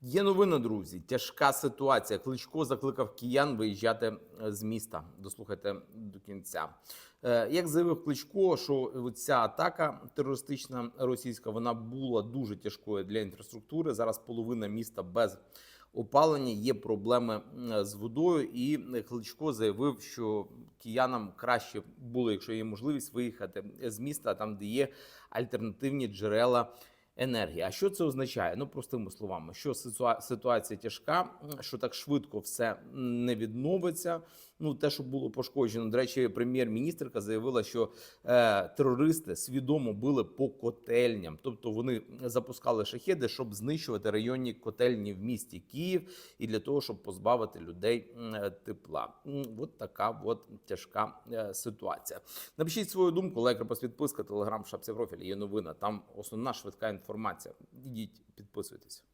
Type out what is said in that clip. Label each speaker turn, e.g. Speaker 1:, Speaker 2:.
Speaker 1: Є новина, друзі. Тяжка ситуація. Кличко закликав киян виїжджати е, з міста. Дослухайте до кінця. Е, Як заявив Кличко, що ця атака терористична російська вона була дуже тяжкою для інфраструктури. Зараз половина міста без опалення. Є проблеми з водою. І Кличко заявив, що киянам краще було, якщо є можливість, виїхати з міста, там де є альтернативні джерела енергії. А що це означає? Ну простими словами, що ситуація тяжка, що так швидко все не відновиться. Ну те, що було пошкоджено. До речі, прем'єр-міністрка заявила, що е, терористи свідомо били по котельням, тобто вони запускали шахеди, щоб знищувати районні котельні в місті Київ, і для того, щоб позбавити людей е, тепла. От така от тяжка е, ситуація. Напишіть свою думку, лайк, репост, підписка, телеграм, шапці профілі. Є новина. Там основна швидка інформація. Ідіть, підписуйтесь.